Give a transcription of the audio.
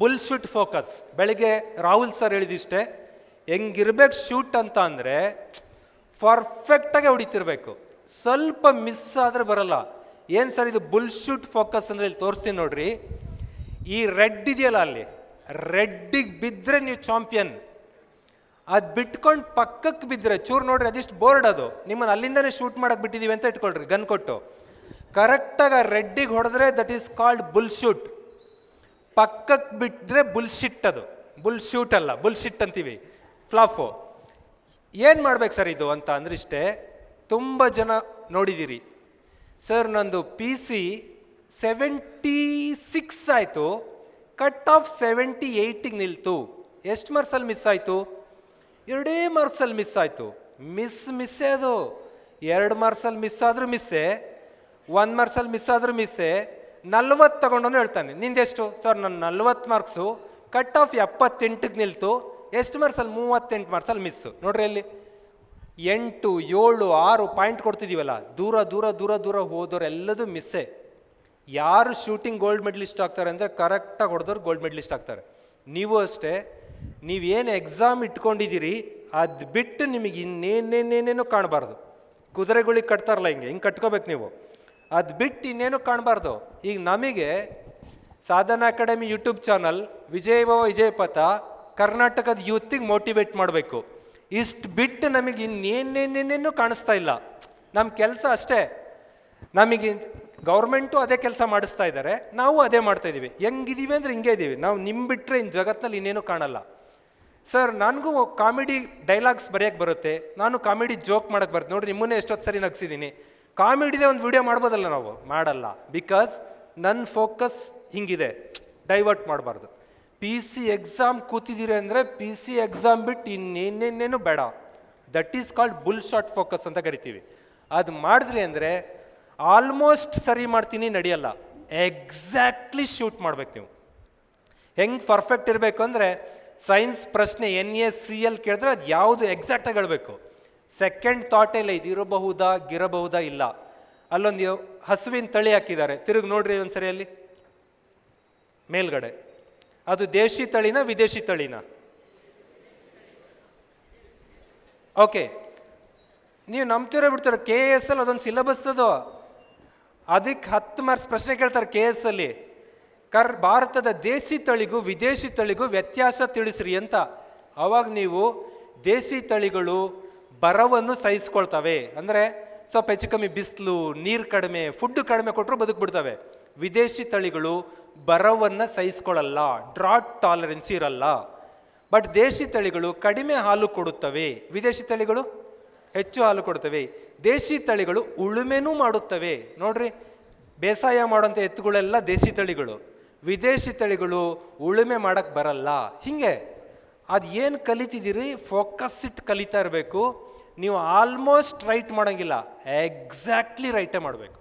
Bull shoot focus ಬೆಳಿಗ್ಗೆ Rahul sir ಹೇಳಿದಿಷ್ಟೇ, ಹೆಂಗಿರ್ಬೇಕು shoot ಅಂತ ಅಂದರೆ ಪರ್ಫೆಕ್ಟಾಗಿ ಹೊಡಿತಿರ್ಬೇಕು. ಸ್ವಲ್ಪ ಮಿಸ್ ಆದರೆ ಬರಲ್ಲ. ಏನು ಸರ್ ಇದು ಬುಲ್ ಶೂಟ್ ಫೋಕಸ್ ಅಂದರೆ ಇಲ್ಲಿ ತೋರಿಸ್ತೀನಿ ನೋಡ್ರಿ. ಈ ರೆಡ್ ಇದೆಯಲ್ಲ ಅಲ್ಲಿ ರೆಡ್ಡಿಗೆ ಬಿದ್ದರೆ ನೀವು ಚಾಂಪಿಯನ್ ಅದು ಬಿಟ್ಕೊಂಡು ಪಕ್ಕಕ್ಕೆ ಬಿದ್ದರೆ ಚೂರು ನೋಡ್ರಿ ಅದಿಷ್ಟು ಬೋರ್ಡ್ ಅದು. ನಿಮ್ಮನ್ನು ಅಲ್ಲಿಂದನೇ ಶೂಟ್ ಮಾಡಕ್ಕೆ ಬಿಟ್ಟಿದ್ದೀವಿ ಅಂತ ಇಟ್ಕೊಳ್ರಿ ಗನ್ ಕೊಟ್ಟು. ಕರೆಕ್ಟಾಗಿ ಆ ರೆಡ್ಡಿಗೆ ಹೊಡೆದ್ರೆ that is called bull shoot ಪಕ್ಕಕ್ಕೆ ಬಿಟ್ಟರೆ ಬುಲ್ಶಿಟ್ ಅದು. ಬುಲ್ ಶೂಟ್ ಅಲ್ಲ. ಬುಲ್ಶಿಟ್ ಅಂತೀವಿ. ಫ್ಲಾಫು ಏನು ಮಾಡ್ಬೇಕು ಸರ್ ಇದು ಅಂತ ಅಂದ್ರೆ ಇಷ್ಟೇ, ತುಂಬ ಜನ ನೋಡಿದ್ದೀರಿ ಸರ್, ನಂದು ಪಿ ಸಿ ಸೆವೆಂಟಿ ಸಿಕ್ಸ್ ಆಯಿತು. ಕಟ್ ಆಫ್ ಸೆವೆಂಟಿ ಏಯ್ಟಿಗೆ ನಿಲ್ತು. ಎಷ್ಟು ಮಾರ್ಕ್ಸಲ್ಲಿ ಮಿಸ್ ಆಯಿತು? ಎರಡೇ ಮಾರ್ಕ್ಸಲ್ಲಿ ಮಿಸ್ ಆಯಿತು. ಮಿಸ್ ಮಿಸ್ಸೇ ಅದು. ಎರಡು ಮಾರ್ಕ್ಸಲ್ಲಿ ಮಿಸ್ ಆದರೂ ಮಿಸ್ಸೇ ಒಂದು ಮಾರ್ಕ್ಸಲ್ಲಿ ಮಿಸ್ ಆದರೂ ಮಿಸ್ಸೇ ನಲ್ವತ್ತು ತಗೊಂಡೋನು ಹೇಳ್ತಾನೆ ನಿಂದೆಷ್ಟು ಸರ್ ನನ್ನ ನಲ್ವತ್ತು ಮಾರ್ಕ್ಸು, ಕಟ್ ಆಫ್ ಎಪ್ಪತ್ತೆಂಟಿಗೆ ನಿಲ್ತು, ಎಷ್ಟು ಮಾರ್ಕ್ಸಲ್ಲಿ ಮೂವತ್ತೆಂಟು ಮಾರ್ಕ್ಸಲ್ಲಿ ಮಿಸ್ಸು ನೋಡ್ರಿ ಅಲ್ಲಿ. ಎಂಟು, ಏಳು, ಆರು ಪಾಯಿಂಟ್ ಕೊಡ್ತಿದ್ದೀವಲ್ಲ ದೂರ ದೂರ ದೂರ ದೂರ ಹೋದವ್ರು ಎಲ್ಲದೂ ಮಿಸ್ಸೇ. ಯಾರು ಶೂಟಿಂಗ್ ಗೋಲ್ಡ್ ಮೆಡಲಿಸ್ಟ್ ಆಗ್ತಾರೆ ಅಂದರೆ ಕರೆಕ್ಟಾಗಿ ಹೊಡೆದವ್ರು ಗೋಲ್ಡ್ ಮೆಡಲಿಸ್ಟ್ ಆಗ್ತಾರೆ. ನೀವು ಅಷ್ಟೇ, ನೀವೇನು ಎಕ್ಸಾಮ್ ಇಟ್ಕೊಂಡಿದ್ದೀರಿ ಅದು ಬಿಟ್ಟು ನಿಮಗೆ ಇನ್ನೇನೇನೇನೇನೋ ಕಾಣಬಾರ್ದು. ಕುದುರೆಗಳಿಗೆ ಕಟ್ತಾರಲ್ಲ ಹಿಂಗೆ ಹಿಂಗೆ ಕಟ್ಕೋಬೇಕು ನೀವು. ಅದು ಬಿಟ್ಟು ಇನ್ನೇನು ಕಾಣಬಾರ್ದು. ಈಗ ನಮಗೆ Sadhana academy YouTube channel Vijayabhava Vijayapatha ಕರ್ನಾಟಕದ ಯೂತಿಗೆ ಮೋಟಿವೇಟ್ ಮಾಡಬೇಕು. ಇಷ್ಟು ಬಿಟ್ಟು ನಮಗೆ ಇನ್ನೇನೇನೇನೇನು ಕಾಣಿಸ್ತಾ ಇಲ್ಲ. ನಮ್ಮ ಕೆಲಸ ಅಷ್ಟೇ. ನಮಗೆ ಗೌರ್ಮೆಂಟು ಅದೇ ಕೆಲಸ ಮಾಡಿಸ್ತಾ ಇದ್ದಾರೆ ನಾವು ಅದೇ ಮಾಡ್ತಾ ಇದ್ದೀವಿ ಹೆಂಗಿದ್ದೀವಿ ಅಂದರೆ ಹಿಂಗೆ ಇದ್ದೀವಿ ನಾವು ನಿಮ್ಮ ಬಿಟ್ಟರೆ ಇನ್ನು ಜಗತ್ತಿನಲ್ಲಿ ಇನ್ನೇನು ಕಾಣಲ್ಲ. ಸರ್, ನನಗೂ ಕಾಮಿಡಿ ಡೈಲಾಗ್ಸ್ ಬರೆಯೋಕ್ಕೆ ಬರುತ್ತೆ. ನಾನು ಕಾಮಿಡಿ ಜೋಕ್ ಮಾಡೋಕ್ಕೆ ಬರುತ್ತೆ ನೋಡಿರಿ, ನಿಮ್ಮನ್ನೇ ಎಷ್ಟೊತ್ತು ಸರಿ ನಗ್ಸಿದ್ದೀನಿ. ಕಾಮಿಡಿದೆ ಒಂದು ವಿಡಿಯೋ ಮಾಡ್ಬೋದಲ್ಲ ನಾವು? ಮಾಡಲ್ಲ. ಬಿಕಾಸ್ ನನ್ನ ಫೋಕಸ್ ಹಿಂಗಿದೆ. ಡೈವರ್ಟ್ ಮಾಡಬಾರ್ದು. ಪಿ ಸಿ ಎಕ್ಸಾಮ್ ಕೂತಿದ್ದೀರಿ ಅಂದರೆ ಪಿ ಸಿ ಎಕ್ಸಾಮ್ ಬಿಟ್ಟು ಇನ್ನೇನೇನೇನು ಬೇಡ. That is called bull shot focus ಅಂತ ಕರಿತೀವಿ. ಅದು ಮಾಡಿದ್ರಿ ಅಂದರೆ ಆಲ್ಮೋಸ್ಟ್ ಸರಿ ಮಾಡ್ತೀನಿ, ನಡೆಯಲ್ಲ. ಎಕ್ಸಾಕ್ಟ್ಲಿ ಶೂಟ್ ಮಾಡ್ಬೇಕು ನೀವು. ಹೆಂಗೆ ಪರ್ಫೆಕ್ಟ್ ಇರಬೇಕು ಅಂದರೆ ಸೈನ್ಸ್ ಪ್ರಶ್ನೆ ಎನ್ ಎಸ್ ಸಿ ಎಲ್ ಕೇಳಿದ್ರೆ ಅದು ಯಾವುದು ಎಕ್ಸಾಕ್ಟಾಗಿ ಹೇಳಬೇಕು. ಸೆಕೆಂಡ್ ಥಾಟ್ ಇಲ್ಲ ಇದು ಇರಬಹುದಾ ಗಿರಬಹುದಾ ಇಲ್ಲ. ಅಲ್ಲೊಂದು ಹಸುವಿನ ತಳಿ ಹಾಕಿದ್ದಾರೆ. ತಿರುಗಿ ನೋಡ್ರಿ ಒಂದ್ಸರಿ ಅಲ್ಲಿ. ಮೇಲ್ಗಡೆ. ಅದು ದೇಶಿ ತಳಿನ, ವಿದೇಶಿ ತಳಿನ? ಓಕೆ. ನೀವು ನಂಬ್ತಿರೋ ಬಿಡ್ತೀರ ಕೆ ಎಸ್ ಅಲ್ಲಿ ಅದೊಂದು ಸಿಲೆಬಸ್ ಅದು. ಅದಕ್ಕೆ ಹತ್ತು ಮಾರ್ಕ್ಸ್ ಪ್ರಶ್ನೆ ಕೇಳ್ತಾರೆ ಕೆ ಎಸ್ ಅಲ್ಲಿ. ಕರ್, ಭಾರತದ ದೇಸಿ ತಳಿಗೂ, ವಿದೇಶಿ ತಳಿಗೂ ವ್ಯತ್ಯಾಸ ತಿಳಿಸ್ರಿ ಅಂತ. ಅವಾಗ ನೀವು ದೇಸಿ ತಳಿಗಳು ಬರವನ್ನು ಸಹಿಸ್ಕೊಳ್ತವೆ. ಅಂದರೆ ಸ್ವಲ್ಪ ಹೆಚ್ಚು ಕಮ್ಮಿ ಬಿಸಿಲು, ನೀರು ಕಡಿಮೆ ಫುಡ್ ಕಡಿಮೆ ಕೊಟ್ಟರು ಬದುಕ್ಬಿಡ್ತವೆ. ವಿದೇಶಿ ತಳಿಗಳು ಬರವನ್ನು ಸಹಿಸ್ಕೊಳ್ಳಲ್ಲ ಡ್ರಾಟ್ ಟಾಲರೆನ್ಸ್ ಇರಲ್ಲ. ಬಟ್ ದೇಶಿ ತಳಿಗಳು ಕಡಿಮೆ ಹಾಲು ಕೊಡುತ್ತವೆ. ವಿದೇಶಿ ತಳಿಗಳು ಹೆಚ್ಚು ಹಾಲು ಕೊಡ್ತವೆ ದೇಶಿ ತಳಿಗಳು ಉಳುಮೆನೂ ಮಾಡುತ್ತವೆ. ನೋಡ್ರಿ, ಬೇಸಾಯ ಮಾಡುವಂಥ ಎತ್ತುಗಳೆಲ್ಲ ದೇಶಿ ತಳಿಗಳು. ವಿದೇಶಿ ತಳಿಗಳು ಉಳುಮೆ ಮಾಡೋಕ್ಕೆ ಬರಲ್ಲ. ಹೀಗೆ, ಅದು ಏನು ಕಲಿತಿದ್ದೀರಿ? ಫೋಕಸ್ ಇಟ್ಟು ಕಲಿತಾ ಇರಬೇಕು. ನೀವು ಆಲ್ಮೋಸ್ಟ್ ರೈಟ್ ಮಾಡೋಂಗಿಲ್ಲ. ಎಕ್ಸಾಕ್ಟ್ಲಿ ರೈಟೇ ಮಾಡಬೇಕು.